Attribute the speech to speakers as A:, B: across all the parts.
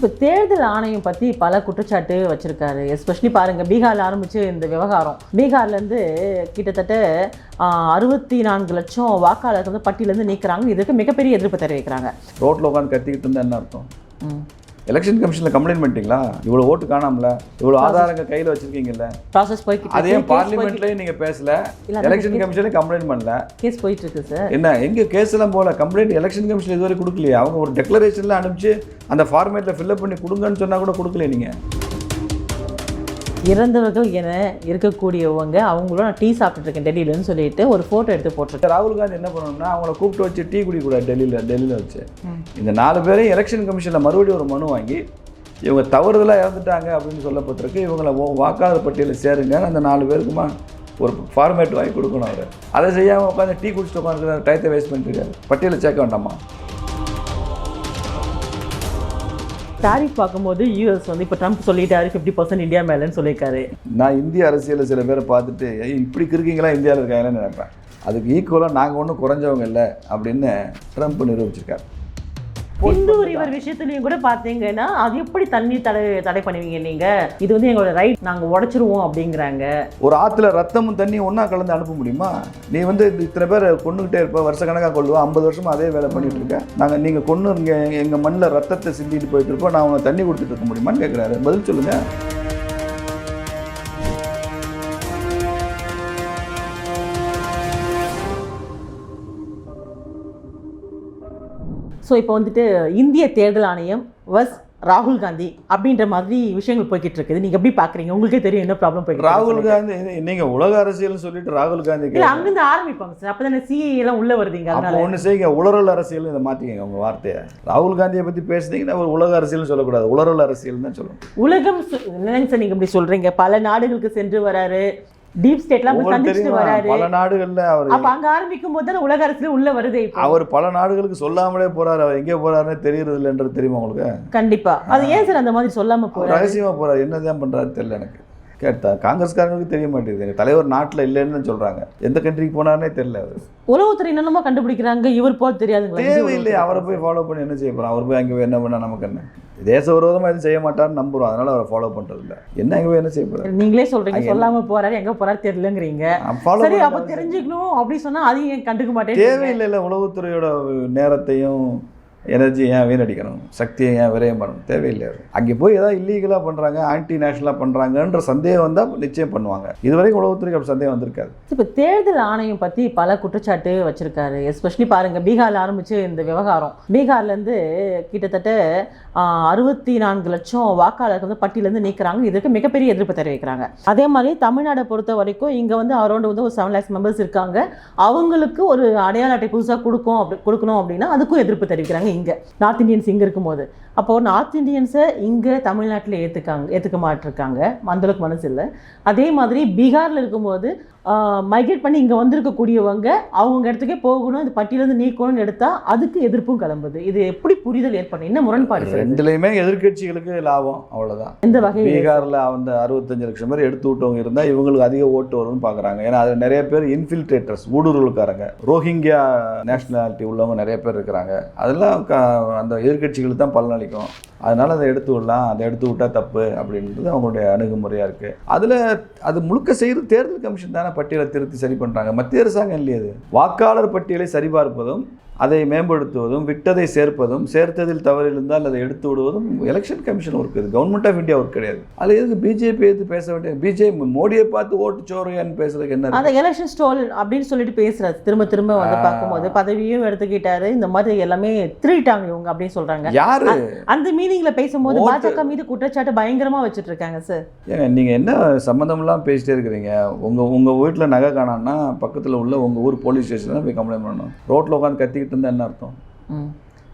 A: இப்போ தேர்தல் ஆணையம் பற்றி பல குற்றச்சாட்டு வச்சிருக்காரு. எஸ்பெஷலி பாருங்க பீகார்ல ஆரம்பிச்சு இந்த விவகாரம். பீகார்லேருந்து கிட்டத்தட்ட அறுபத்தி நான்கு லட்சம் வாக்காளர்கள் வந்து பட்டியலேருந்து நீக்குறாங்க. இதுக்கு மிகப்பெரிய எதிர்ப்பு தெரிவிக்கிறாங்க.
B: ரோட்டில் உட்காந்து கத்திக்கிட்டு இருந்தா என்ன அர்த்தம்? எலெக்ஷன் கமிஷனில் கம்ப்ளைண்ட் பண்ணிட்டீங்களா? இவ்வளோ ஓட்டு காணாமல. இவ்வளோ ஆதாரங்க கையில் வச்சிருக்கீங்கல்ல.
A: ப்ராசஸ் போய்கிட்டு
B: அதே பார்லிமெண்ட்லேயும் நீங்கள் பேசல. எலெக்ஷன் கமிஷனே கம்ப்ளைண்ட் பண்ணல.
A: கேஸ் போயிட்டு இருக்கு சார்
B: என்ன எங்கே கேஸ் எல்லாம் போல கம்ப்ளைண்ட் எலெக்ஷன் கமிஷன் இதுவரை கொடுக்கலையே? அவங்க ஒரு டெக்ளரேஷனில் அனுப்பிச்சு அந்த ஃபார்மேட்டில் ஃபில்அப் பண்ணி கொடுங்கன்னு சொன்னால் கூட கொடுக்கல நீங்கள்
A: இறந்தவர்கள் என இருக்கக்கூடியவங்க அவங்களோட நான் டீ சாப்பிட்டுட்டு இருக்கேன் டெல்லியிலன்னு சொல்லிட்டு ஒரு ஃபோட்டோ எடுத்து போட்டிருக்கேன்.
B: ராகுல் காந்தி என்ன பண்ணணும்னா அவங்கள கூப்பிட்டு வச்சு டீ குடிக்கூடாது டெல்லியில் டெல்லியில் வச்சு. இந்த நாலு பேரையும் எலெக்ஷன் கமிஷனில் மறுபடியும் ஒரு மனு வாங்கி இவங்க தவறுதலாக இறந்துட்டாங்க அப்படின்னு சொல்லப்பட்டிருக்கு. இவங்களை வாக்காளர் பட்டியலில் சேருங்க அந்த நாலு பேருக்குமா ஒரு ஃபார்மேட் வாங்கி கொடுக்கணும் அவர். அதை செய்யாமல் உட்காந்து டீ குடிச்சிட்டு உட்காந்து டயத்தை வேஸ்ட் பண்ணிருக்காரு பட்டியலில் சேர்க்க வேண்டாமா?
A: டாரிஃப் பார்க்கும்போது யூஎஸ் வந்து இப்போ ட்ரம்ப் சொல்லிட்டாரு ஃபிஃப்டி பர்சன்ட் இந்தியா மேலேன்னு சொல்லியிருக்காரு.
B: நான் இந்திய அரசியலில் சில பேரை பார்த்துட்டு இப்படி இருக்கீங்களா? இந்தியாவில் இருக்காங்கன்னு நினைப்பேன். அதுக்கு ஈக்குவலாக நாங்கள் ஒன்றும் குறைஞ்சவங்க இல்லை அப்படின்னு ட்ரம்ப் நிரூபிச்சிருக்காரு.
A: இந்து இவர் விஷயத்துலையும் கூட பார்த்தீங்கன்னா அது எப்படி தண்ணி தடை தடை பண்ணுவீங்க நீங்க? இது வந்து எங்களோட ரைட் நாங்க உடைச்சிருவோம் அப்படிங்கிறாங்க.
B: ஒரு ஆற்றுல ரத்தமும் தண்ணியும் ஒன்றா கலந்து அனுப்ப முடியுமா? நீ வந்து இத்தனை பேர் கொண்டுகிட்டே இருப்ப வருஷ கணக்காக கொள்ளுவோம் ஐம்பது வருஷமா அதே வேலை பண்ணிட்டு இருக்க. நாங்கள் நீங்கள் கொண்டு இங்கே எங்கள் மண்ணில் ரத்தத்தை சிந்திட்டு போயிட்டு இருப்போம். நான் உனக்கு தண்ணி கொடுத்துட்டு இருக்க முடியுமான்னு கேட்குறாரு பதில் சொல்லுங்க.
A: ஸோ இப்போ வந்துட்டு இந்திய தேர்தல் ஆணையம் வஸ் ராகுல் காந்தி அப்படின்ற மாதிரி விஷயங்கள் போய்கிட்டு இருக்குது. நீங்க எப்படி பாக்குறீங்க? உங்களுக்கே தெரியும் என்ன ப்ராப்ளம் போய்கிட்டு
B: ராகுல் காந்தி நீங்கள் உலக அரசியல்னு சொல்லிட்டு ராகுல் காந்தி
A: இல்ல அங்கிருந்து ஆரம்பிப்பாங்க சார். அப்பதானே சிஏ எல்லாம் உள்ள வருதுங்க அதனால.
B: ஒன்று செய்யுங்க உளறல் அரசியல் இதை மாற்றிக்கங்க உங்கள் வார்த்தையை. ராகுல் காந்தியை பற்றி பேசுனீங்கன்னா ஒரு உலக அரசியல்னு சொல்லக்கூடாது. உளறல் அரசியல் தான் சொல்லணும்.
A: உலகம் என்னங்க சார் நீங்க இப்படி சொல்றீங்க. பல நாடுகளுக்கு சென்று வராரு. டீப் ஸ்டேட்லாம் போய் சந்திச்சுட்டு வராரு.
B: பல நாடுகளில் அவர்
A: அப்ப அங்க ஆரம்பிக்கும் போது தானே உலக அரசியல் உள்ள வருது
B: அவர் பல நாடுகளுக்கு சொல்லாமலே போறாரு. அவர் எங்கே போறாருன்னு தெரியறது இல்லைன்றது தெரியுமா உங்களுக்கு?
A: கண்டிப்பா. அது ஏன் சார் அந்த மாதிரி சொல்லாம போறாரு?
B: ரகசியமா போறாரு. என்னதான் பண்றாரு தெரியல எனக்கு. கேட்டா காங்கிரஸ்காரங்களுக்கு தெரிய மாட்டேங்குது. தலைவர் நாட்டுல இல்லைன்னு சொல்றாங்க. எந்த கண்ட்ரிக்கு போனாருனே தெரியல அவர்.
A: உளவுத்துறை என்னென்னமோ கண்டுபிடிக்கிறாங்க இவர் போக தெரியாதுங்களா
B: தேவையில்லை. அவரை போய் ஃபாலோ பண்ணி என்ன செய்ய போறோம் அவர் போய் அங்கே போய் என்ன பண்ணா நமக்கு என்ன? தேச விரோதமா எதுவும் செய்ய மாட்டாருன்னு நம்புறோம். அதனால அவரை ஃபாலோ பண்றது இல்ல. என்ன அங்கே போய் என்ன செய்ய போறாரு?
A: நீங்களே சொல்றீங்க. சொல்லாம போறாரு எங்க போறாரு தெரியலங்கிறீங்க. சரி அப்ப தெரிஞ்சுக்கணும் அப்படி சொன்னா அதையும் கண்டுக்க மாட்டேன்
B: தேவையில்லை உளவுத்துறையோட நேரத்தையும் எனர்ஜி ஏன் வீணடிக்கணும்? சக்தியை ஏன் விரயம் பண்ணணும்? தேவையில்லை அது. அங்கே போய் ஏதாவது இல்லீகலாக பண்ணுறாங்க ஆன்டி நேஷனலாக பண்ணுறாங்கன்ற சந்தேகம் வந்தால் நிச்சயம் பண்ணுவாங்க. இதுவரைக்கும் உளவுத்துறைக்கு அப்படி சந்தேகம் வந்திருக்காது.
A: இப்போ தேர்தல் ஆணையம் பற்றி பல குற்றச்சாட்டு வச்சுருக்காரு. எஸ்பெஷலி பாருங்கள் பீகாரில் ஆரம்பித்து இந்த விவகாரம். பீகார்லேருந்து கிட்டத்தட்ட அறுபத்தி நான்கு லட்சம் வாக்காளர்கள் வந்து பட்டியலேருந்து நீக்கிறாங்க. இதுக்கு மிகப்பெரிய எதிர்ப்பு தெரிவிக்கிறாங்க. அதே மாதிரி தமிழ்நாடை பொறுத்த வரைக்கும் இங்கே வந்து அரௌண்ட் வந்து ஒரு செவன் லேக்ஸ் மெம்பர்ஸ் இருக்காங்க. அவங்களுக்கு ஒரு அடையாள அட்டை புதுசாக கொடுக்கும் அப்படி கொடுக்கணும் அப்படின்னா அதுக்கும் எதிர்ப்பு தெரிவிக்கிறாங்க. இங்கே. நார்த் இந்தியன்ஸ் இங்கே இருக்கும்போது. அப்போது நார்த் இந்தியன்ஸை இங்கே தமிழ்நாட்டில் ஏற்றுக்காங்க ஏற்றுக்க மாட்டிருக்காங்க. அந்தளவுக்கு மனசு இல்லை. அதே மாதிரி பீகாரில் இருக்கும்போது மைக்ரேட் பண்ணி இங்கே வந்திருக்கக்கூடியவங்க அவங்க இடத்துக்கே போகணும் இந்த பட்டியலேருந்து நீக்கணும்னு எடுத்தால் அதுக்கு எதிர்ப்பும் கிளம்புது. இது எப்படி புரிதல் ஏற்படும்? என்ன முரண்பாடு?
B: ரெண்டுலேயுமே எதிர்க்கட்சிகளுக்கு லாபம் அவ்வளோதான்
A: எந்த வகையில்?
B: பீகாரில் அந்த அறுபத்தஞ்சு லட்சம் பேர் எடுத்து விட்டவங்க இருந்தால் இவங்களுக்கு அதிக ஓட்டு வரும்னு பார்க்குறாங்க ஏன்னா அதில் நிறைய பேர் இன்ஃபில்ட்ரேட்டர்ஸ் ஊடுருவலுக்காரங்க ரோஹிங்கியா நேஷனாலிட்டி உள்ளவங்க நிறைய பேர் இருக்கிறாங்க. அதெல்லாம் க அந்த எதிர்க்கட்சிகளுக்கு தான் பலனளிக்கும். அதனால் அதை எடுத்து விடலாம் அதை எடுத்து விட்டால் தப்பு அப்படின்றது அவங்களுடைய அணுகுமுறையாக இருக்குது அதில் அது முழுக்க செய்கிறது தேர்தல் கமிஷன் தானே பட்டியலை திருத்தி சரி பண்ணுறாங்க மத்திய அரசாங்கம் இல்லையே வாக்காளர் பட்டியலை சரிபார்ப்பதும் அதை மேம்படுத்துவதும் விட்டதை சேர்ப்பதும் சேர்த்ததில் தவறு இருந்தால் அதை எடுத்து விடுவதும் எலெக்ஷன் கமிஷன் ஒர்க் இது. கவர்மெண்ட் ஆஃப் இந்தியா ஒர்க் கிடையாது. அது எதுக்கு பிஜேபி எடுத்து பேச வேண்டிய பிஜேபி மோடியை பார்த்து ஓட்டு சோறையான்னு பேசுறதுக்கு என்ன?
A: அந்த எலெக்ஷன் ஸ்டோல் அப்படின்னு சொல்லிட்டு பேசுறாரு. திரும்ப திரும்ப வந்து. பார்க்கும்போது பதவியும் எடுத்துக்கிட்டாரு. இந்த மாதிரி எல்லாமே திருட்டாங்க இவங்க அப்படின்னு சொல்றாங்க.
B: யாரு?
A: அந்த மீனிங்ல பேசும்போது பாஜக மீது குற்றச்சாட்டு பயங்கரமா வச்சுட்டு இருக்காங்க சார்
B: ஏங்க நீங்கள் என்ன சம்மந்தம்லாம் பேசிட்டே இருக்கிறீங்க? உங்கள் உங்கள் வீட்டில் நகை காணான்னா பக்கத்தில் உள்ள உங்கள் ஊர் போலீஸ் ஸ்டேஷனில் போய் கம்ப்ளைண்ட் பண்ணணும். ரோட்டில் உட்காந்து கத்திக்கிட்டு இருந்தா என்ன அர்த்தம்?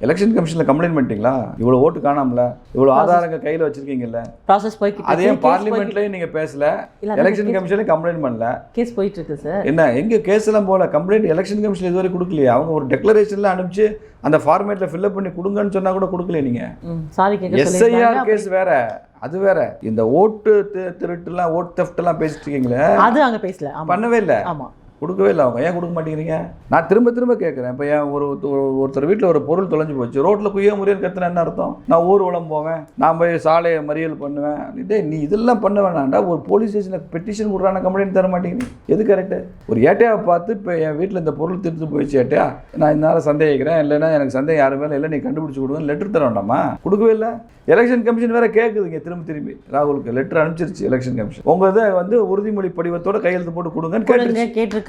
B: எலெக்ஷன் கமிஷனில் கம்ப்ளைண்ட் பண்ணிட்டீங்களா? இவ்வளோ ஓட்டு காணாமல. இவ்வளோ ஆதாரங்க கையில் வச்சிருக்கீங்கல்ல.
A: ப்ராசஸ் போய்கிட்டு
B: அதே
A: போய்கிட்டு-
B: பார்லிமெண்ட்லேயும் நீங்கள் பேசல. எலெக்ஷன்
A: case-
B: கமிஷனே கம்ப்ளைண்ட் பண்ணல.
A: கேஸ் போயிட்டு இருக்கு சார்
B: என்ன எங்கே கேஸ் எல்லாம் போல கம்ப்ளைண்ட் எலெக்ஷன் கமிஷன் இதுவரை கொடுக்கலையே. அவங்க ஒரு டெக்ளரேஷன்ல அனுப்பிச்சு அந்த ஃபார்மேட்டில் ஃபில்அப் பண்ணி கொடுங்கன்னு சொன்னா கூட கொடுக்கல நீங்க.
A: ம் சாரி
B: எஸ்ஐஆர் கேஸ் வேற. அது வேற. இந்த ஓட்டு திருட்டுலாம் ஓட் தெஃப்ட் எல்லாம் பேசிட்டு இருக்கீங்களே?
A: அது அங்க பேசல.
B: பண்ணவே இல்லை.
A: ஆமா.
B: கொடுக்கவே இல்லை அவங்க. ஏன் கொடுக்க மாட்டேங்கிறீங்க? நான் திரும்ப திரும்ப கேட்குறேன். இப்போ ஏன் ஒரு ஒரு- ஒருத்தர் வீட்டில் ஒரு பொருள் தொலைஞ்சு போச்சு. ரோட்டில் குய்ய முறையில் கத்துனா என்ன அர்த்தம்? நான் ஊர்வலம் போவேன். நான் போய் சாலையை மறியல் பண்ணுவேன். டேய் நீ இதெல்லாம் பண்ண வேணாம்டா. ஒரு போலீஸ் ஸ்டேஷனில் பெட்டிஷன் கொடுறான கம்ப்ளைண்ட் தர மாட்டேங்குது. எது கரெக்டு ஒரு ஏட்டையாவை பார்த்து இப்போ என் வீட்டில் இந்த பொருள் திருத்து போயிடுச்சு ஏட்டையா? நான் இதனால சந்தேகிக்கிறேன். இல்லைன்னா எனக்கு சந்தேகம் யாரு மேலே? இல்லை நீ கண்டுபிடிச்சு கொடுங்க. லெட்டர் தர வேண்டாமா? கொடுக்கவே இல்லை. எலெக்ஷன் கமிஷன் வேற கேட்குதுங்க திரும்ப திரும்பி. ராகுலுக்கு லெட்டர் அனுப்பிச்சிருச்சு எலெக்ஷன் கமிஷன் உங்க இதை வந்து உறுதிமொழி படிவத்தோட கையெழுத்து போட்டு கொடுங்கன்னு
A: கொடுங்க
B: கேட்டுருச்சு.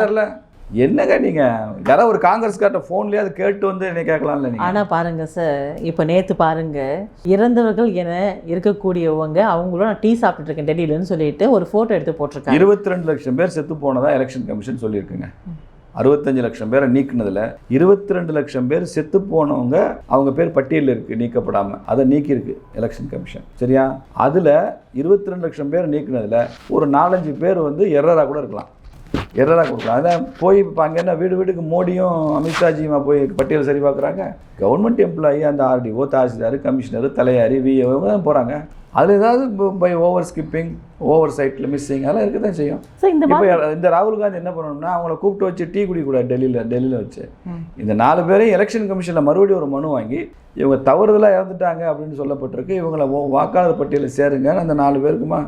B: தரல என்னங்க நீங்க? யாராவது ஒரு காங்கிரஸ்கார்ட்ட போன்லயே அது கேட்டு வந்து என்ன கேட்கலாம்ல நீங்க?
A: ஆனா பாருங்க சார் இப்போ நேத்து பாருங்க இறந்தவர்கள் என இருக்கக்கூடியவங்க அவங்களோட நான் டீ சாப்பிட்டுட்டு இருக்கேன் டெல்லியிலன்னு சொல்லிட்டு ஒரு போட்டோ எடுத்து போட்டிருக்காங்க.
B: இருபத்தி ரெண்டு லட்சம் பேர் செத்து போனதா எலெக்ஷன் கமிஷன் சொல்லியிருக்குங்க. அறுபத்தஞ்சு லட்சம் பேரை நீக்குனதுல இருபத்தி ரெண்டு லட்சம் பேர் செத்து போனவங்க அவங்க பேர் பட்டியலில் இருக்கு நீக்கப்படாம. அதை நீக்கியிருக்கு எலெக்ஷன் கமிஷன் சரியா? அதுல இருபத்தி ரெண்டு லட்சம் பேர் நீக்குனதுல ஒரு நாலஞ்சு பேர் வந்து எரரா கூட இருக்கலாம். எரரா கொடுக்கலாம். அதான் போய் இப்போ அங்கே என்ன வீடு வீட்டுக்கு மோடியும் அமித்ஷாஜியுமா போய் பட்டியல் சரி பார்க்குறாங்க? கவர்மெண்ட் எம்ப்ளாயி அந்த ஆர்டிஓ தாசில்தார் கமிஷனர் தலையாரி விஏ தான் போகிறாங்க அதில் ஏதாவது பை ஓவர் ஸ்கிப்பிங் ஓவர் சைட்டில் மிஸ்ஸிங் அதெல்லாம் இருக்க தான் செய்யும் இப்போ இந்த ராகுல் காந்தி என்ன பண்ணணும்னா அவங்கள கூப்பிட்டு வச்சு டீ குடிக்கூடாது டெல்லியில் டெல்லியில் வச்சு. இந்த நாலு பேரையும் எலெக்ஷன் கமிஷனில் மறுபடியும் ஒரு மனு வாங்கி இவங்க தவறுதலாக இறந்துட்டாங்க அப்படின்னு சொல்லப்பட்டிருக்கு. இவங்களை ஓ- வாக்காளர் பட்டியலில் சேருங்க அந்த நாலு பேருக்குமா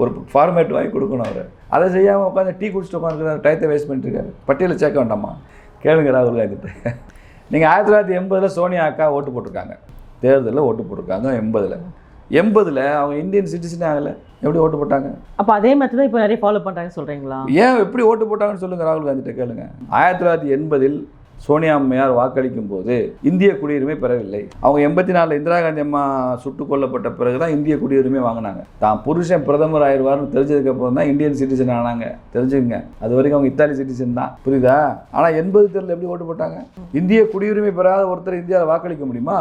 B: ஒரு ஃபார்மேட் வாங்கி கொடுக்கணும் அவர். அதை செய்யாமல் உட்காந்து டீ குடிச்சிட்டு உட்காந்துருக்காரு டயத்தை வேஸ்ட் பண்ணிட்டு இருக்காரு. பட்டியலில் சேர்க்க வேண்டாமா? கேளுங்க ராகுல் காந்திட்டு நீங்கள் ஆயிரத்தி தொள்ளாயிரத்தி எண்பதில் சோனியா அக்கா ஓட்டு போட்டிருக்காங்க. தேர்தலில் ஓட்டு போட்டிருக்காங்க எண்பதில். எண்பதில் அவங்க இந்தியன் சிட்டிசனே ஆகலை. எப்படி ஓட்டு போட்டாங்க?
A: அப்ப அதே மாதிரி தான் இப்போ நிறைய ஃபாலோ பண்றாங்கன்னு சொல்றீங்களா?
B: ஏன் எப்படி ஓட்டு போட்டாங்கன்னு சொல்லுங்க ராகுல் காந்திட்ட கேளுங்க. ஆயிரத்தி தொள்ளாயிரத்தி எண்பதில் சோனியா அம்மையார் வாக்களிக்கும் போது இந்திய குடியுரிமை பெறவில்லை. அவங்க எண்பத்தி நாலில் இந்திரா காந்தி அம்மா சுட்டுக் கொல்லப்பட்ட பிறகு தான் இந்திய குடியுரிமை வாங்கினாங்க. தான் புருஷன் பிரதமர் ஆயிடுவார்னு தெரிஞ்சதுக்கு அப்புறம் தான் இந்தியன் சிட்டிசன் ஆனாங்க. தெரிஞ்சுங்க அது வரைக்கும் அவங்க இத்தாலி சிட்டிசன் தான். புரியுதா? ஆனால் எண்பது தேர்தல் எப்படி ஓட்டு போட்டாங்க? இந்திய குடியுரிமை பெறாத ஒருத்தர் இந்தியாவில் வாக்களிக்க முடியுமா?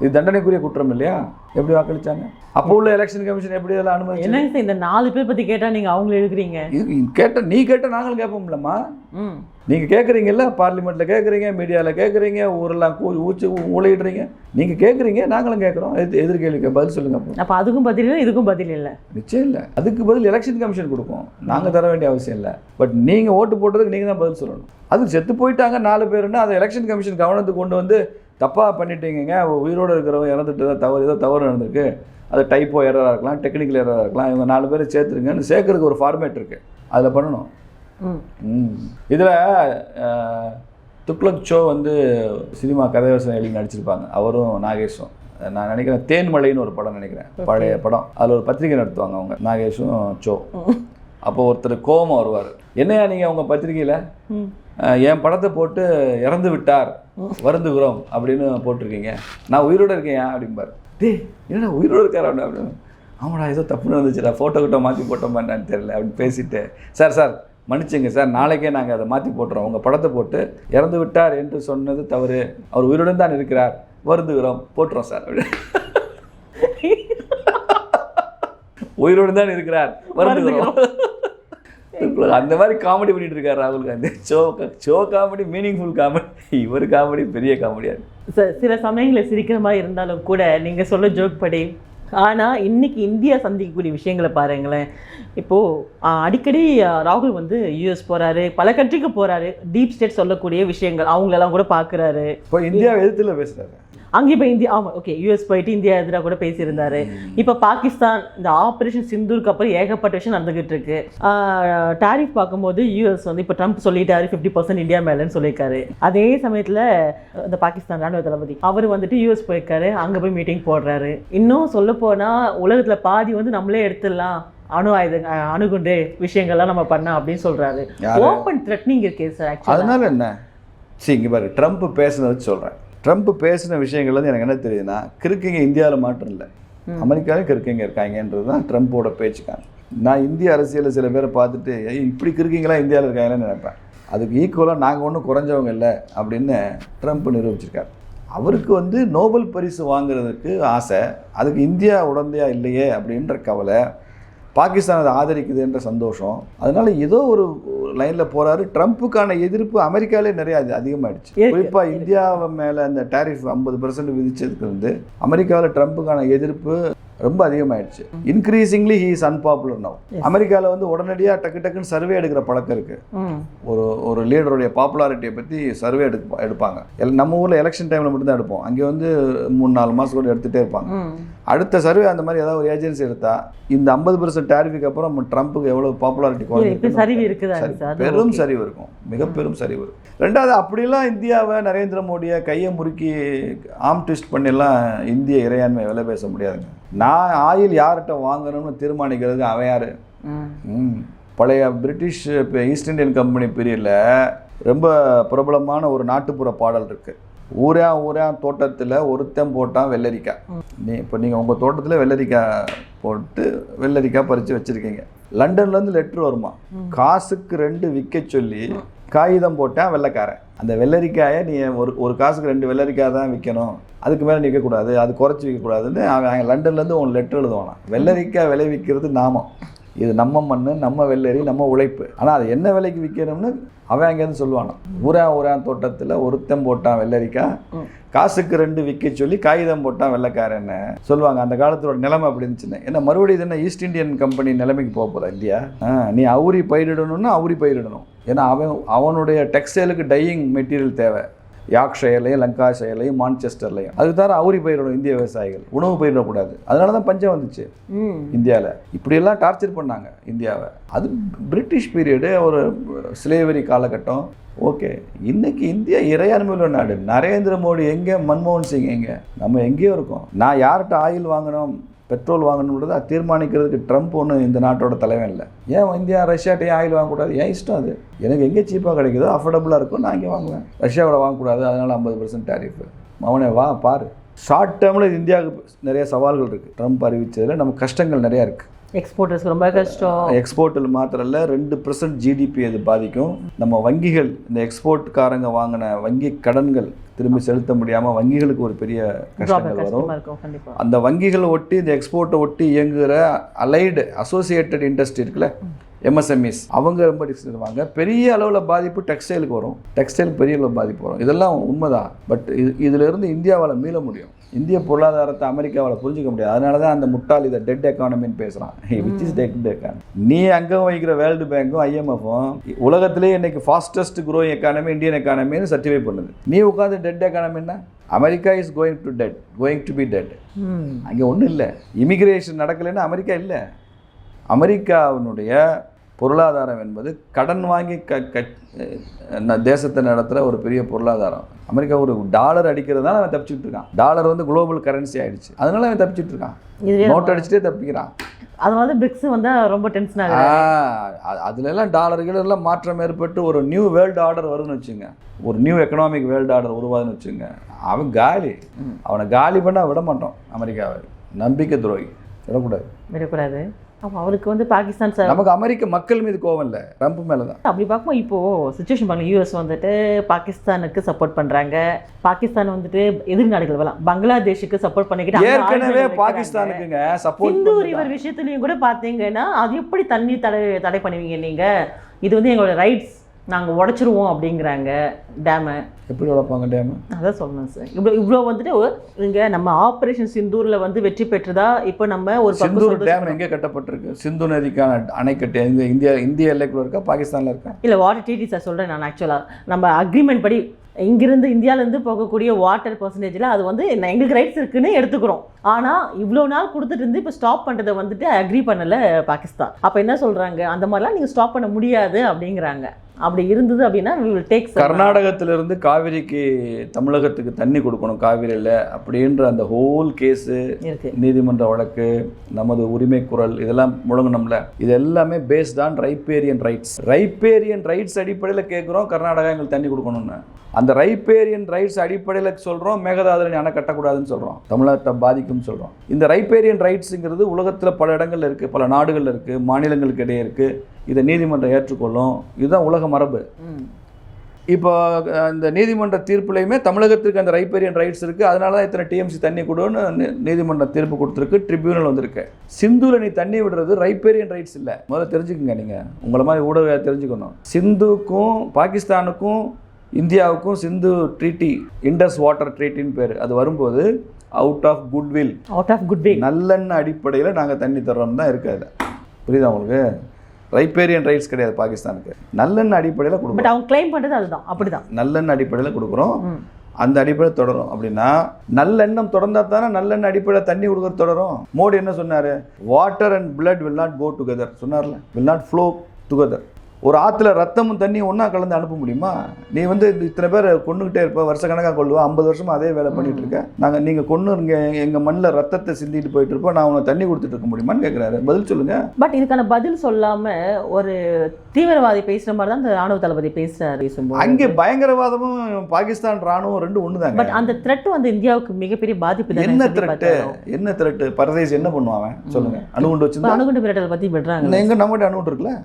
B: இது தண்டனைக்குரிய குற்றம் இல்லையா? எப்படி வாக்களிச்சாங்க? அப்போ உள்ள எலெக்ஷன் கமிஷன் எப்படி இதெல்லாம் அனுமதி
A: சார் இந்த நாலு பேர் பத்தி கேட்டா நீங்க அவங்கள எழுதுறீங்க
B: இது கேட்ட நீ கேட்ட நாங்களும் கேட்போம்லம்மா.
A: ம்.
B: நீங்கள் கேட்குறீங்கல்ல பார்லிமெண்ட்டில் கேட்குறீங்க மீடியாவில் கேட்குறீங்க ஊரெல்லாம் ஊச்சு ஊழையிடுறீங்க நீங்கள் கேட்குறீங்க நாங்களும் கேட்குறோம். எது எதிர்கேள்விக்கு பதில் சொல்லுங்க அப்போ.
A: அப்ப அதுக்கும் பதில் இல்லை இதுக்கும் பதில் இல்லை?
B: நிச்சயம் இல்லை. அதுக்கு பதில் எலெக்ஷன் கமிஷன் கொடுக்கும். நாங்கள் தர வேண்டிய அவசியம் இல்லை. பட் நீங்கள் ஓட்டு போட்டதுக்கு நீங்கள் தான் பதில் சொல்லணும். அது செத்து போயிட்டாங்க நாலு பேருன்னா அதை எலெக்ஷன் கமிஷன் கவனத்துக்கு கொண்டு வந்து தப்பாக பண்ணிட்டீங்கங்க. உயிரோடு இருக்கிறவங்க இறந்துட்டு தான் தவறு ஏதோ தவறு நடந்திருக்கு. அது டைப்போ எரராக இருக்கலாம் டெக்னிக்கல் எரராக இருக்கலாம். இவங்க நாலு பேரை சேர்த்துருங்கன்னு சேர்க்கறதுக்கு ஒரு ஃபார்மேட் இருக்குது அதில் பண்ணணும். இதில் துக்ளக் ஷோ வந்து சினிமா கதைவசம் எழுதி நடிச்சிருப்பாங்க. அவரும் நாகேஷும். நான் நினைக்கிறேன் தேன்மலைன்னு ஒரு படம் நினைக்கிறேன். பழைய படம். அதில் ஒரு பத்திரிகை நடத்துவாங்க அவங்க நாகேஷும் சோ. அப்போ ஒருத்தர் கோவமா வருவார். என்னையா நீங்கள் உங்கள் பத்திரிகையில்? என் படத்தை போட்டு இறந்து விட்டார். வருந்துகிறோம் அப்படின்னு போட்டிருக்கீங்க. நான் உயிரோடு இருக்கேன் அப்படிம்பார். டேய் என்னடா உயிரோடு இருக்காரா அப்படின்னு ஆமாடா ஏதோ தப்பு நடந்துச்சுடா ஃபோட்டோ கிட்ட மாற்றி போட்டோமா என்னன்னு தெரியல அப்படின்னு பேசிட்டு. சார் சார் மன்னிச்சுங்க சார் நாளைக்கே நாங்கள் அதை மாற்றி போட்டுறோம். உங்கள் படத்தை போட்டு இறந்து விட்டார் என்று சொன்னது தவறு. அவர் உயிருடன் தான் இருக்கிறார். வருந்துகிறோம் போட்டுறோம் சார் அப்படின்னு. உயிரோடு தான் இருக்கிறார். வருந்துகிறோம். அந்த மாதிரி காமெடி பண்ணிட்டு இருக்காரு ராகுல் Gandhi. Show show comedy meaningful comedy இவர் காமெடி பெரிய காமெடியா இருக்கு.
A: சில சமயங்களில் சிரிக்கிற மாதிரி இருந்தாலும் கூட நீங்க சொல்ல ஜோக் படி ஆனா இன்னைக்கு இந்தியா சந்திக்கக்கூடிய விஷயங்களை பாருங்களேன். இப்போ ஆ, அடிக்கடி ராகுல் வந்து யூஎஸ் போறாரு பல கண்ட்ரிக்கு போறாரு டீப் ஸ்டேட் சொல்லக்கூடிய விஷயங்கள் அவங்களெல்லாம் கூட பார்க்குறாரு
B: இப்போ இந்தியா எதிர்த்துல பேசுறாரு.
A: அங்கே இப்போ இந்தியா ஆமாம் ஓகே யூஎஸ் போயிட்டு இந்தியா எதிராக கூட பேசியிருந்தாரு. இப்போ பாகிஸ்தான் இந்த ஆப்ரேஷன் சிந்தூருக்கு அப்புறம் ஏகப்பட்ட விஷயம் நடந்துகிட்டு இருக்கு டாரிஃப் பார்க்கும்போது யூஎஸ் வந்து இப்போ ட்ரம்ப் சொல்லிட்டாரு ஃபிஃப்டி பர்சன்ட் இந்தியா மேலேன்னு சொல்லியிருக்காரு. அதே சமயத்தில் இந்த பாகிஸ்தான் ராணுவ தளபதி அவர் வந்துட்டு யூஎஸ் போயிருக்காரு அங்கே போய் மீட்டிங் போடுறாரு. இன்னும் சொல்ல போனால் உலகத்தில் பாதி வந்து நம்மளே எடுத்துடலாம். அணு ஆயுத அணுகுண்டு விஷயங்கள்லாம் நம்ம பண்ணலாம் அப்படின்னு சொல்றாரு? ஓப்பன் த்ரெட்னிங் இருக்கே சார்
B: அதனால என்ன? சரி இங்கே பாரு ட்ரம்ப் பேசுனதை சொல்கிறேன் ட்ரம்ப் பேசின விஷயங்கள் வந்து எனக்கு என்ன தெரியுதுன்னா கிறுக்குங்க இந்தியாவில் மாற்றம் இல்லை. அமெரிக்காவிலும் கிறுக்குங்க இருக்காங்கன்றது தான் ட்ரம்ப்போட பேச்சுக்காங்க நான் இந்திய அரசியலில் சில பேரை பார்த்துட்டு "ஐய், இப்படி கிறுக்கிங்களா இந்தியாவில் இருக்காங்கன்னு நினைப்பேன். அதுக்கு ஈக்குவலாக நாங்கள் ஒன்றும் குறைஞ்சவங்க இல்லை அப்படின்னு ட்ரம்ப் நிரூபிச்சிருக்காரு. அவருக்கு வந்து நோபல் பரிசு வாங்குறதுக்கு ஆசை அதுக்கு இந்தியா உடந்தையா இல்லையே அப்படின்ற கவலை பாகிஸ்தான் அதை ஆதரிக்குதுன்ற சந்தோஷம். அதனால ஏதோ ஒரு லைனில் போறாரு ட்ரம்ப்புக்கான எதிர்ப்பு அமெரிக்காலே நிறைய அது அதிகமாயிடுச்சு
A: இருக்கு.
B: குறிப்பாக இந்தியாவை மேலே அந்த டேரிஃப் ஐம்பது பர்சன்ட் விதிச்சதுக்கு வந்து அமெரிக்காவில் ட்ரம்ப்புக்கான எதிர்ப்பு ரொம்ப அதிகமாயிடுச்சு. Increasingly he is unpopular now அமெரிக்காவில் வந்து உடனடியாக டக்கு டக்குன்னு சர்வே எடுக்கிற பழக்கம் இருக்குது ஒரு ஒரு லீடருடைய பாப்புலாரிட்டியை பற்றி சர்வே எடுப்பா எடுப்பாங்க. நம்ம ஊரில் எலெக்ஷன் டைமில் மட்டும்தான் எடுப்போம். அங்கே வந்து மூணு நாலு மாதம் கூட எடுத்துகிட்டே இருப்பாங்க. அடுத்த சர்வே அந்த மாதிரி ஏதாவது ஒரு ஏஜென்சி எடுத்தா இந்த ஐம்பது பர்சன்ட் டேரிஃபுக்கு அப்புறம் ட்ரம்ப்புக்கு எவ்வளோ பாப்புலாரிட்டி சார் பெரும் சரிவு இருக்கும். மிக பெரும் சரிவு இருக்கும். ரெண்டாவது அப்படிலாம் இந்தியாவை நரேந்திர மோடியை கையை முறுக்கி ஆம் ட்விஸ்ட் பண்ணிலாம் இந்திய இறையாண்மை விலை பேச முடியாதுங்க. நான் ஆயில் யார்கிட்ட வாங்கணும்னு தீர்மானிக்கிறதுக்கு அவன் யாரு. பழைய பிரிட்டிஷ் இப்போ ஈஸ்ட் இந்தியன் கம்பெனி பீரியடில் ரொம்ப பிரபலமான ஒரு நாட்டுப்புற பாடல் இருக்கு. ஊரா ஊரா தோட்டத்தில் ஒருத்தன் போட்டான் வெள்ளரிக்காய் நீ இப்போ நீங்கள் உங்கள் தோட்டத்தில் வெள்ளரிக்காய் போட்டு வெள்ளரிக்காய் பறித்து வச்சுருக்கீங்க. லண்டன்லேருந்து லெட்ரு வருமா? காசுக்கு ரெண்டு விற்க சொல்லி காகிதம் போட்டான் வெள்ளைக்காரன். அந்த வெள்ளரிக்காயை நீ ஒரு ஒரு காசுக்கு ரெண்டு வெள்ளரிக்காய் தான் விற்கணும். அதுக்கு மேலே நீ விற்கக்கூடாது அது குறைச்சி விற்கக்கூடாதுன்னு அவன் லண்டன்லேருந்து உன் லெட்டர் எழுதுவானா வெள்ளரிக்காய் விளைவிக்கிறது நாமம். இது நம்ம மண் நம்ம வெள்ளரி நம்ம உழைப்பு. ஆனால் அது என்ன விலைக்கு விற்கணும்னு அவன் அங்கேருந்து சொல்லுவானா ஊரா ஊரா தோட்டத்தில் ஒருத்தன் போட்டான் வெள்ளரிக்காய். காசுக்கு ரெண்டு விற்க சொல்லி காகிதம் போட்டான் வெள்ளைக்காரன்னு சொல்லுவாங்க. அந்த காலத்தோட நிலைமை அப்படி இருந்துச்சுன்னு. ஏன்னா மறுபடியும் இது என்ன ஈஸ்ட் இந்தியன் கம்பெனி நிலைமைக்கு போக போதா இல்லையா? நீ அவுரி பயிரிடணும்னா அவுரி பயிரிடணும். ஏன்னா அவன் அவனுடைய டெக்ஸ்டைலுக்கு டையிங் மெட்டீரியல் தேவை. யாக் ஷயர்லையும் லங்கா ஷயர்லையும் மான்செஸ்டர்லையும் அதுக்கு தவிர அவுரி பயிரிடணும் இந்திய விவசாயிகள். உணவு பயிரிடக்கூடாது. அதனால தான் பஞ்சம் வந்துச்சு இந்தியாவில் இப்படியெல்லாம் டார்ச்சர் பண்ணாங்க இந்தியாவை. அது பிரிட்டிஷ் பீரியடு ஒரு ஸ்லேவரி காலகட்டம். ஓகே இன்னைக்கு இந்தியா இறையாண்மை உள்ள நாடு. நரேந்திர மோடி எங்கே மன்மோகன் சிங் எங்கே? நம்ம எங்கேயோ இருக்கோம். நான் யார்கிட்ட ஆயில் வாங்கணும்? பெட்ரோல் வாங்கணுன்றது அது தீர்மானிக்கிறதுக்கு ட்ரம்ப் ஒன்றும் இந்த நாட்டோட தலைவன் இல்லை. ஏன் இந்தியா ரஷ்யாட்டையும் ஆயில் வாங்கக்கூடாது? ஏன் இஷ்டம் அது? எனக்கு எங்கே சீப்பாக கிடைக்குதோ அஃபோர்டபுளாக இருக்கும் நான் இங்கே வாங்குவேன். ரஷ்யாவோட வாங்கக்கூடாது அதனால் ஐம்பது பர்சன்ட் டேரிஃபு அவனே வா பாரு. ஷார்ட் டேர்மில் இந்தியாவுக்கு நிறைய சவால்கள் இருக்குது ட்ரம்ப் அறிவித்ததில் நமக்கு கஷ்டங்கள் நிறையா இருக்குது
A: எக்ஸ்போர்ட்டர்ஸ்க்கு ரொம்ப கஷ்டம்.
B: எக்ஸ்போர்ட்டில் மாத்திரம் இல்லை ரெண்டு பர்சன்ட் ஜிடிபி அது பாதிக்கும். நம்ம வங்கிகள் இந்த எக்ஸ்போர்ட்காரங்க வாங்கின வங்கி கடன்கள் திரும்பி செலுத்த முடியாமல் வங்கிகளுக்கு ஒரு பெரிய கஷ்டங்கள் வரும்.
A: கஷ்டமா இருக்கும் கண்டிப்பா.
B: அந்த வங்கிகளை ஒட்டி இந்த எக்ஸ்போர்ட்டை ஒட்டி இயங்குகிற அலைடு அசோசியேட்டட் இண்டஸ்ட்ரி இருக்குல்ல எம்எஸ்எம்இஸ் அவங்க ரொம்ப டிஸ்டர்வாங்க பெரிய அளவில் பாதிப்பு டெக்ஸ்டைலுக்கு வரும். டெக்ஸ்டைலுக்கு பெரிய அளவு பாதிப்பு வரும். இதெல்லாம் உண்மைதான். பட் இது இதிலிருந்து இந்தியாவால் மீள முடியும். இந்திய பொருளாதாரத்தை அமெரிக்காவால் புரிஞ்சுக்க முடியாது. அதனால தான் அந்த முட்டாள் இதை டெட் எக்கானமின்னு பேசுகிறான் விச் இஸ் டெட் எக்கானமி நீ அங்கே வைக்கிற வேர்ல்டு பேங்க்கும் ஐஎம்எஃப்பும் உலகத்திலேயே இன்னைக்கு ஃபாஸ்டஸ்ட் growing எக்கானமி இந்தியன் எக்கானமின்னு சர்டிஃபை பண்ணுது. நீ உட்காந்து dead எக்கானமின்னா America is going to dead going to be dead அங்கே ஒன்றும் இல்லை. இமிகிரேஷன் நடக்கலைன்னா அமெரிக்கா இல்லை. அமெரிக்காவினுடைய பொருளாதாரம் என்பது கடன் வாங்கி க க ந- தேசத்தை நடத்துகிற ஒரு பெரிய பொருளாதாரம். அமெரிக்கா ஒரு டாலர் அடிக்கிறதுனால அவன் தப்பிச்சுட்டு இருக்கான். டாலர் வந்து குளோபல் கரன்சி ஆயிடுச்சு. அதனால அவன் தப்பிச்சுட்டு இருக்கான். நோட் அடிச்சுட்டே தப்பிக்கிறான்.
A: அதனால தான் பிரிக்ஸ் வந்தா ரொம்ப டென்ஷன் ஆகுது
B: அதுல எல்லாம் டாலர்கள் எல்லாம் மாற்றம் ஏற்பட்டு ஒரு நியூ வேர்ல்டு ஆர்டர் வரும்னு வச்சுங்க. ஒரு நியூ எக்கனாமிக் வேர்ல்டு ஆர்டர் உருவாதுன்னு வச்சுங்க. அவன் காலி. அவனை காலி பண்ண விட மாட்டோம் அமெரிக்காவை. நம்பிக்கை துரோகி. விடக்கூடாது.
A: விடக்கூடாது. அப்போ அவருக்கு வந்து பாகிஸ்தான் சார்
B: நமக்கு அமெரிக்க மக்கள் மீது கோவம் இல்லை. ட்ரம்ப் மேலே தான்
A: அப்படி பார்க்கும்போது இப்போ சுச்சுவேஷன் பாருங்க யூஎஸ் வந்துட்டு பாகிஸ்தானுக்கு சப்போர்ட் பண்றாங்க. பாகிஸ்தான் வந்துட்டு எதிர் நாடுகள் வரலாம். பங்களாதேஷுக்கு சப்போர்ட் பண்ணிக்கிட்டு
B: ஏற்கனவே. பாகிஸ்தானுக்குங்க சப்போர்ட்
A: சிந்து ரிவர் விஷயத்துலயும் கூட பாத்தீங்கன்னா அது எப்படி தண்ணி தடை தடை பண்ணுவீங்க நீங்க? இது வந்து எங்களோட ரைட்ஸ் நாங்க உடைச்சிருவோம் அப்படிங்கிறாங்க டேமை.
B: எப்படி வளர்ப்பாங்க டேம்?
A: அதான் சொல்லணும் சார். இவ்வளோ இவ்வளோ வந்துட்டு இங்க நம்ம ஆபரேஷன் சிந்தூர்ல வந்து வெற்றி பெற்றதா? இப்போ நம்ம ஒரு
B: சிந்தூர் டேம் எங்கே கட்டப்பட்டிருக்கு? சிந்து நதிக்கான அணைக்கட்டு எங்க இந்தியா இந்திய எல்லைக்குள்ள இருக்கா? பாகிஸ்தான்ல இருக்கா?
A: இல்ல வாட்டர் ட்ரீட்டி சார் சொல்றேன் நான் ஆக்சுவலா நம்ம அக்ரிமெண்ட் படி இங்கிருந்து இந்தியால இருந்து போகக்கூடிய வாட்டர் பர்சன்டேஜ்ல அது வந்து எங்களுக்கு ரைட்ஸ் இருக்குன்னு எடுத்துக்கிறோம். ஆனா இவ்வளோ நாள் கொடுத்துட்டு இருந்து இப்போ ஸ்டாப் பண்றதை வந்துட்டு அக்ரி பண்ணல பாகிஸ்தான். அப்ப என்ன சொல்றாங்க? அந்த மாதிரிலாம் நீங்க ஸ்டாப் பண்ண முடியாது அப்படிங்கிறாங்க. அப்படி இருந்தது அப்படின்னா some-
B: கர்நாடகத்திலிருந்து காவிரிக்கு தமிழகத்துக்கு தண்ணி கொடுக்கணும் காவிரியில் அப்படின்ற அந்த ஹோல் கேஸு நீதிமன்ற வழக்கு நமது உரிமை குரல் இதெல்லாம் முழங்கணும்ல. இது எல்லாமே based on riparian rights riparian rights அடிப்படையில் கேட்குறோம் கர்நாடகா எங்களுக்கு தண்ணி கொடுக்கணும்னு. அந்த ரைப்பேரியன் ரைட்ஸ் அடிப்படையில் சொல்கிறோம் மேகதாதுல அணை கட்டக்கூடாதுன்னு சொல்கிறோம் தமிழ்நாட்டை பாதிக்கும்னு சொல்கிறோம் இந்த ரைப்பேரியன் ரைட்ஸுங்கிறது உலகத்தில் பல இடங்கள்ல இருக்குது பல நாடுகளில் இருக்குது மாநிலங்களுக்கு இடையே இருக்குது இதை நீதிமன்றம் ஏற்றுக்கொள்ளும். இதுதான் உலக மரபு. இப்போ இந்த நீதிமன்ற தீர்ப்புலையுமே தமிழகத்திற்கு அந்த ரைப்பேரியன் ரைட்ஸ் இருக்குது அதனால தான் இத்தனை டிஎம்சி தண்ணி கொடுன்னு நீ- நீதிமன்றம் தீர்ப்பு கொடுத்துருக்கு ட்ரிபியூனல் வந்திருக்கு. சிந்துல நீ தண்ணி விடுறது ரைப்பேரியன் ரைட்ஸ் இல்லை. முதல்ல தெரிஞ்சுக்கங்க நீங்கள் உங்களை மாதிரி ஊடக தெரிஞ்சுக்கணும். சிந்துக்கும் பாகிஸ்தானுக்கும் இந்தியாவுக்கும் சிந்து ட்ரீட்டி இண்டஸ் வாட்டர் ட்ரீட்டின்னு பேர். அது வரும்போது out of goodwill
A: out of good way
B: நல்லெண்ணெய் அடிப்படையில் நாங்கள் தண்ணி தர்றோம் தான் இருக்கு அதில். புரியுதா உங்களுக்கு? ரைப்பேரியன் ரைட்ஸ் கிடையாது பாகிஸ்தானுக்கு. நல்லெண்ணெய் அடிப்படையில் கொடுக்குறோம்.
A: பட் அவங்க கிளைம் பண்றது அதுதான். அப்படிதான்.
B: நல்லெண்ணெய் அடிப்படையில் கொடுக்குறோம். அந்த அடிப்படையில் தொடரும். அப்படின்னா நல்லெண்ணம் தொடர்ந்தா தானே நல்லெண்ணெய் அடிப்படையில் தண்ணி கொடுக்குறது தொடரும். மோடி என்ன சொன்னார்? Water and blood will not go together. சொன்னார்ல? Will not flow together. ஒரு ஆற்றுல ரத்தமும் தண்ணியும் ஒன்றா கலந்து அனுப்ப முடியுமா? நீ வந்து இத்தனை பேர் கொண்டுகிட்டே இருப்ப வருஷக்கணக்காக கொள்ளுவா? ஐம்பது வருஷமா அதே வேலை பண்ணிட்டு இருக்க. நாங்கள் நீங்கள் கொண்டு இங்கே எங்கள் மண்ணில் ரத்தத்தை சிந்திட்டு போயிட்டு இருப்போம். நான் உனக்கு தண்ணி கொடுத்துட்டு இருக்க முடியுமான்னு கேட்குறாரு பதில் சொல்லுங்க.
A: பட் இதுக்கான பதில் சொல்லாம ஒரு தீவிரவாதி பேசுற மாதிரி தான் இந்த ராணுவ தளபதி பேசுறாரு பேசும்போது.
B: அங்கே பயங்கரவாதமும் பாகிஸ்தான் ராணுவம் ரெண்டு ஒன்று தாங்க
A: பட் அந்த த்ரெட் வந்து இந்தியாவுக்கு மிகப்பெரிய பாதிப்பு தானே
B: என்ன த்ரெட்டு. என்ன த்ரெட்டு பரதேசி என்ன பண்ணுவான்? சொல்லுங்க. அணுகுண்டு வச்சிருந்தா?
A: அணுகுண்டு மிரட்டல் பத்தி விடுறாங்க
B: எங்க நம்மகிட்ட அணுகுண்டு இருக்குல்ல?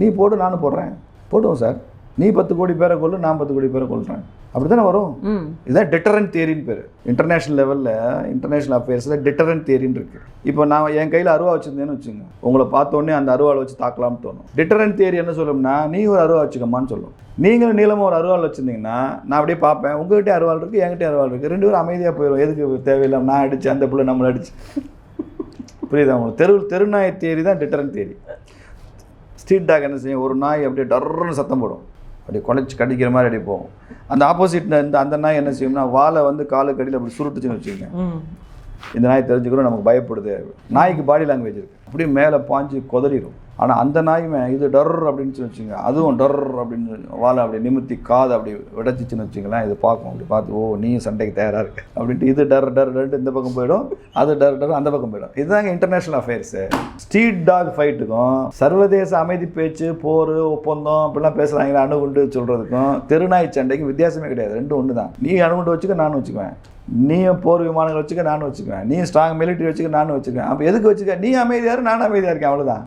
B: நீ போடு நானும் போடுறேன். போடுவோம் சார். நீ பத்து கோடி பேரை கொள்ளு நான் பத்து கோடி பேரை கொள்றேன் அப்படி தானே வரும் இதுதான் டிட்டரண்ட் தியரின்னு பேர். இன்டர்நேஷனல் லெவலில் இன்டர்நேஷனல் அஃபேர்ஸில் டிட்டரண்ட் தியரின்னு இருக்கு. இப்போ நான் என் கையில் அருவா வச்சிருந்தேன்னு வச்சுங்க. உங்களை பார்த்த உடனே அந்த அருவாளை வச்சு தாக்கலாம்னு தோணும். டிட்டரண்ட் தியரி என்ன சொல்லும்னா நீ ஒரு அருவா வச்சுக்கம்மான்னு சொல்லும். நீங்களும் நீளமாக ஒரு அருவாள் வச்சிருந்தீங்கன்னா நான் அப்படியே பார்ப்பேன். உங்ககிட்ட அருவாள் இருக்குது என்கிட்ட அருவாள் இருக்குது ரெண்டு பேரும் அமைதியாக போயிடும் எதுக்கு தேவையில்லாம நான் அடிச்சு அந்த பிள்ளை நம்மளை அடிச்சு. புரியுதா உங்களுக்கு? தெரு தெருநாய் தேரி தான் டிட்டரண்ட் தேரி ஸ்ட்ரீட் டாக் என்ன செய்யும்? ஒரு நாய் அப்படியே டர்ன்னு சத்தம் போடும். அப்படியே குலைச்சி கடிக்கிற மாதிரி அப்படியே போகும். அந்த ஆப்போசிட் இந்த அந்த நாய் என்ன செய்யும்னா வாலை வந்து காலுக்கு அடியில் அப்படி சுருட்டுச்சுன்னு வச்சுக்கோங்க. இந்த நாய் தெரிஞ்சுக்கிறோம் நமக்கு பயப்படுது. நாய்க்கு பாடி லாங்குவேஜ் இருக்குது அப்படியே மேலே பாஞ்சு கொதறிடும். ஆனால் அந்த நாயுமே இது டர் அப்படின்னு சொல்லி வச்சுங்க அதுவும் டர் அப்படின்னு வாழை அப்படி நிமித்தி காது அப்படி விடச்சிச்சுன்னு வச்சுங்களேன் இது பார்க்கும் அப்படி பார்த்து ஓ நீயும் சண்டைக்கு தயாராக இருக்கு. அப்படின்ட்டு இது டர் டர் டர்ட்டு இந்த பக்கம் போயிடும் அது டர் டர் அந்த பக்கம் போயிடும். இதுதாங்க இன்டர்நேஷனல் அஃபேர்ஸு ஸ்ட்ரீட் டாக் ஃபைட்டுக்கும் சர்வதேச அமைதி பேச்சு போர் ஒப்பந்தம் அப்படிலாம் பேசுகிறாங்களா அணுகுண்டு சொல்கிறதுக்கும் தெருநாய் சண்டைக்கும் வித்தியாசமே கிடையாது. ரெண்டும் ஒன்று தான் நீ அணுகுண்டு வச்சுக்க நானும் வச்சுக்குவேன். நீயும் போர் விமானங்கள் வச்சுக்க நானும் வச்சுக்குவேன். நீ ஸ்ட்ராங் மிலிட்டரி வச்சுக்க நானும் வச்சுக்குவேன். அப்போ எதுக்கு வச்சுக்க? நீ அமைதியாக இரு நானும் அமைதியாக இருக்கேன். அவ்வளோதான்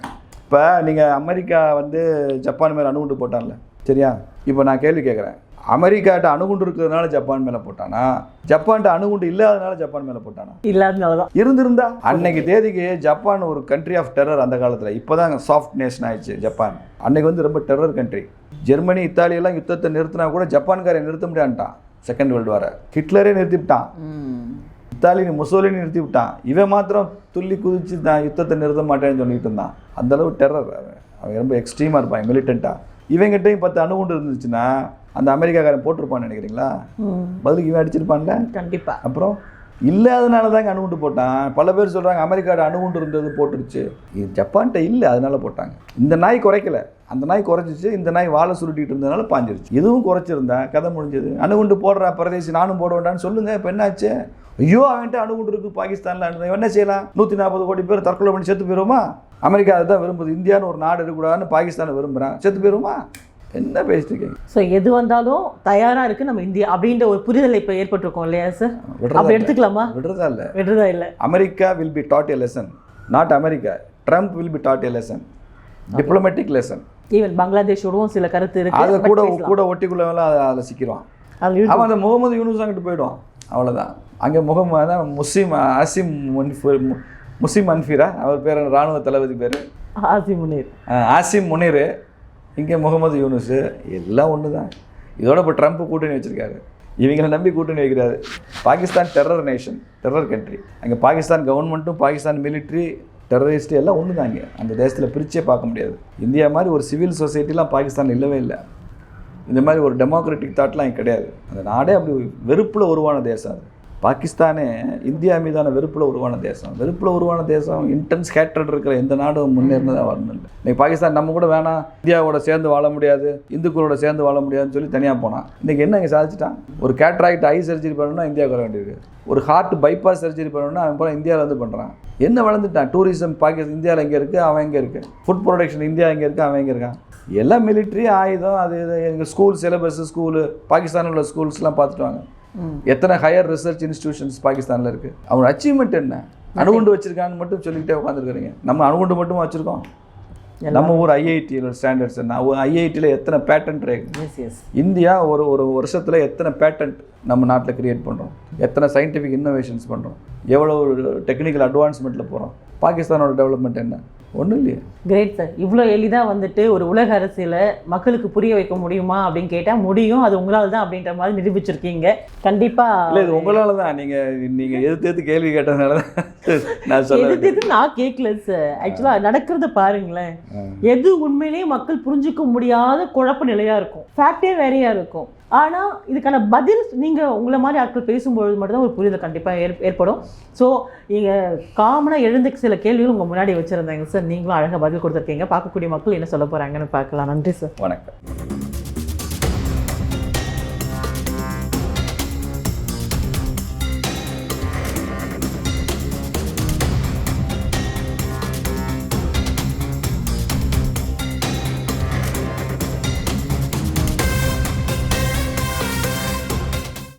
B: இப்போ நீங்கள் அமெரிக்கா வந்து ஜப்பான் மேலே அணுகுண்டு போட்டான்ல சரியா? இப்போ நான் கேள்வி கேட்குறேன் அமெரிக்காட்ட அணுகுண்டு இருக்கிறதுனால ஜப்பான் மேலே போட்டானா? ஜப்பான்ட்ட அணுகுண்டு இல்லாதனால ஜப்பான் மேலே போட்டானா?
A: இல்லாதனாலதான்
B: இருந்திருந்தா? அன்னைக்கு தேதிக்கு ஜப்பான் ஒரு கண்ட்ரி ஆஃப் டெரர் அந்த காலத்தில். இப்போ தான் சாஃப்ட் நேஷன் ஆயிடுச்சு ஜப்பான். அன்னைக்கு வந்து ரொம்ப டெரர் கண்ட்ரி ஜெர்மனி இத்தாலியெல்லாம் யுத்தத்தை நிறுத்தினா கூட ஜப்பான்காரை நிறுத்த முடியான்ட்டான். செகண்ட் வேர்ல்டு வார ஹிட்லரே நிறுத்திவிட்டான். இத்தாலினி முசோலினி நிறுத்தி விட்டான் இவன் மாத்திரம் துள்ளி குதிச்சு நான் யுத்தத்தை நிறுத்த மாட்டேன்னு சொல்லிட்டு இருந்தான். அந்த அளவு டெரர் அவன். அவன் ரொம்ப எக்ஸ்ட்ரீமாக இருப்பான் மிலிட்டண்ட்டாக இவங்கிட்டையும் பத்து அணுகுண்டு இருந்துச்சுன்னா அந்த அமெரிக்காக்காரன் போட்டிருப்பான்னு நினைக்கிறீங்களா? பதிலுக்கு இவன் அடிச்சிருப்பான்ல?
A: கண்டிப்பா.
B: அப்புறம் இல்லாதனால தாங்க அணுகுண்டு போட்டான். பல பேர் சொல்கிறாங்க அமெரிக்காவோட அணுகுண்டு இருந்தது போட்டுருச்சு. இது ஜப்பான்கிட்ட இல்லை அதனால போட்டாங்க. இந்த நாய் குறைக்கல. அந்த நாய் குறைச்சிச்சு இந்த நாய் வாழை சுருட்டிட்டு இருந்ததுனால பாஞ்சிருச்சு. இதுவும் குறைச்சிருந்தா கதை முடிஞ்சது. அணுகுண்டு போடுறா பிரதேசி நானும் போட வேண்டாம்னு சொல்லுங்க இப்போ என்னாச்சு? ஐயோ அவன்கிட்ட அணுகுண்டு இருக்கு பாகிஸ்தானில் என்ன செய்யலாம்? நூற்றி நாற்பது கோடி பேர் தற்கொலை பண்ணி செத்து போயிருவோமா அமெரிக்கா அதுதான் விரும்புது. இந்தியான்னு ஒரு நாடு இருக்கக்கூடாதுன்னு பாகிஸ்தானை விரும்புகிறான் செத்து போயிருமா? என்ன பேசிட்டு இருக்கீங்க?
A: ஸோ எது வந்தாலும் தயாரா இருக்கு நம்ம இந்தியா அப்படின்ற ஒரு புரிதல் இப்போ ஏற்பட்டிருக்கோம் இல்லையா சார் அப்படி. எடுத்துக்கலாமா?
B: விடுறதா இல்லை.
A: விடுறதா இல்லை.
B: America will be taught a lesson not America Trump will be taught a lesson diplomatic lesson
A: even பங்களாதேஷோடவும் சில கருத்து இருக்கு.
B: அதை கூட. கூட ஒட்டிக்குள்ள அதில் சிக்கிடுவான்
A: அது.
B: அவன் அந்த முகமது யூனுஸ் அங்கிட்டு போயிடுவான். அவ்வளோதான் அங்கே முகம் அதான் முஸ்லீம் அசிம் முன்ஃபிர் முஸ்லீம் அன்ஃபீரா அவர் பேர் என்ன? ராணுவ தளபதி பேர்?
A: ஆசி முனீர்.
B: ஆசிம் முனீர் இங்கே முகமது யூனுஸ். எல்லாம் ஒன்று தான் இதோட இப்போ ட்ரம்ப் கூட்டணி வச்சிருக்காரு. இவங்களை நம்பி கூட்டணி வைக்கிறாரு. Pakistan terror nation terror country அங்கே பாகிஸ்தான் கவர்மெண்ட்டும் பாகிஸ்தான் மிலிட்ரி டெரரிஸ்ட் எல்லாம் ஒன்று தான் இங்கே அந்த தேசத்தில் பிரிச்சே பார்க்க முடியாது. இந்தியா மாதிரி ஒரு சிவில் சொசைட்டிலாம் பாகிஸ்தான் இல்லவே இல்லை. இந்த மாதிரி ஒரு டெமோக்ராட்டிக் தாட்லாம் இங்கே கிடையாது. அந்த நாடே அப்படி வெறுப்பில் உருவான தேசம் அது. பாகிஸ்தானே இந்தியா மீதான வெறுப்பில் உருவான தேசம். வெறுப்பில் உருவான தேசம் இன்டென்ஸ் ஹேட்ரட் இருக்கிற எந்த நாடும் முன்னேறினதாக வரணும் இல்லை. இன்றைக்கி பாகிஸ்தான் நம்ம கூட வேணாம் இந்தியாவோட சேர்ந்து வாழ முடியாது இந்துக்களோட சேர்ந்து வாழ முடியாதுன்னு சொல்லி தனியாக போனான். இன்றைக்கி என்ன இங்கே சாதிச்சிட்டான்? ஒரு கேட்ராக்ட் ஐ சர்ஜரி பண்ணணும்னா இந்தியாவுக்கு வர வேண்டியிருக்கு. ஒரு ஹார்ட் பைபாஸ் சர்ஜரி பண்ணணும்னா அவன் போல இந்தியாவில் வந்து பண்ணுறான் என்ன வளர்ந்துட்டான்? டூரிசம் பாகிஸ்தான் இந்தியாவில் எங்கே இருக்குது அவன் எங்கே இருக்குது ஃபுட் ப்ரொடக்ஷன் இந்தியா எங்கே இருக்குது அவன் எங்கே இருக்கான்? எல்லாம் மிலிட்ரி ஆயுதம் அது இது எங்கள் ஸ்கூல் சிலபஸ் ஸ்கூலு பாகிஸ்தானில் உள்ள ஸ்கூல்ஸ்லாம் பார்த்துட்டு வாங்க. எத்தனை ஹையர் ரிசர்ச் இன்ஸ்டிடியூஷன்ஸ் பாகிஸ்தானில் இருக்குது அவனோட அச்சீவ்மெண்ட் என்ன? அணுகுண்டு வச்சிருக்கான்னு மட்டும் சொல்லிக்கிட்டே உட்காந்துருக்குறீங்க நம்ம அணுகுண்டு மட்டுமா வச்சுருக்கோம்? நம்ம ஊர் ஐஐடியில் ஸ்டாண்டர்ட்ஸ் என்ன? ஐஐடியில் எத்தனை பேட்டன்ட் இருக்கு இந்தியா ஒரு ஒரு வருஷத்தில் எத்தனை பேட்டன்ட் நம்ம நாட்டில் கிரியேட் பண்ணுறோம் எத்தனை சயின்டிஃபிக் இன்னோவேஷன்ஸ் பண்ணுறோம் எவ்வளோ டெக்னிக்கல் அட்வான்ஸ்மெண்ட்டில் போகிறோம் பாகிஸ்தானோட டெவலப்மெண்ட் என்ன? ஒன்றும் இல்லையே.
A: கிரேட் சார் இவ்வளோ எளிதாக வந்துட்டு ஒரு உலக அரசியலை மக்களுக்கு புரிய வைக்க முடியுமா அப்படின்னு கேட்டால் முடியும். அது உங்களால் தான் அப்படின்ற மாதிரி நிரூபிச்சிருக்கீங்க.
B: இல்லை
A: கண்டிப்பாக
B: இது உங்களால தான். நீங்கள் நீங்கள் எதிர்த்து எதிர்த்து கேள்வி கேட்டதுனால தான் நான் சொல்ல
A: நான் கேட்கல சார் ஆக்சுவலாக நடக்கிறத பாருங்களேன். எது உண்மையிலேயே மக்கள் புரிஞ்சுக்க முடியாத குழப்ப நிலையா இருக்கும். ஃபேக்டே வேறையா இருக்கும். ஆனா இதுக்கான பதில் நீங்க உங்களை மாதிரி ஆட்கள் பேசும்பொழுது மட்டும்தான் ஒரு புரிதல் கண்டிப்பா ஏற் ஏற்படும். ஸோ நீங்க காமனா எழுந்த சில கேள்விகள் உங்க முன்னாடி வச்சிருந்தாங்க சார் நீங்களும் அழகா பதில் கொடுத்துருக்கீங்க. பார்க்கக்கூடிய மக்கள் என்ன சொல்ல போறாங்கன்னு பார்க்கலாம். நன்றி சார்
B: வணக்கம்.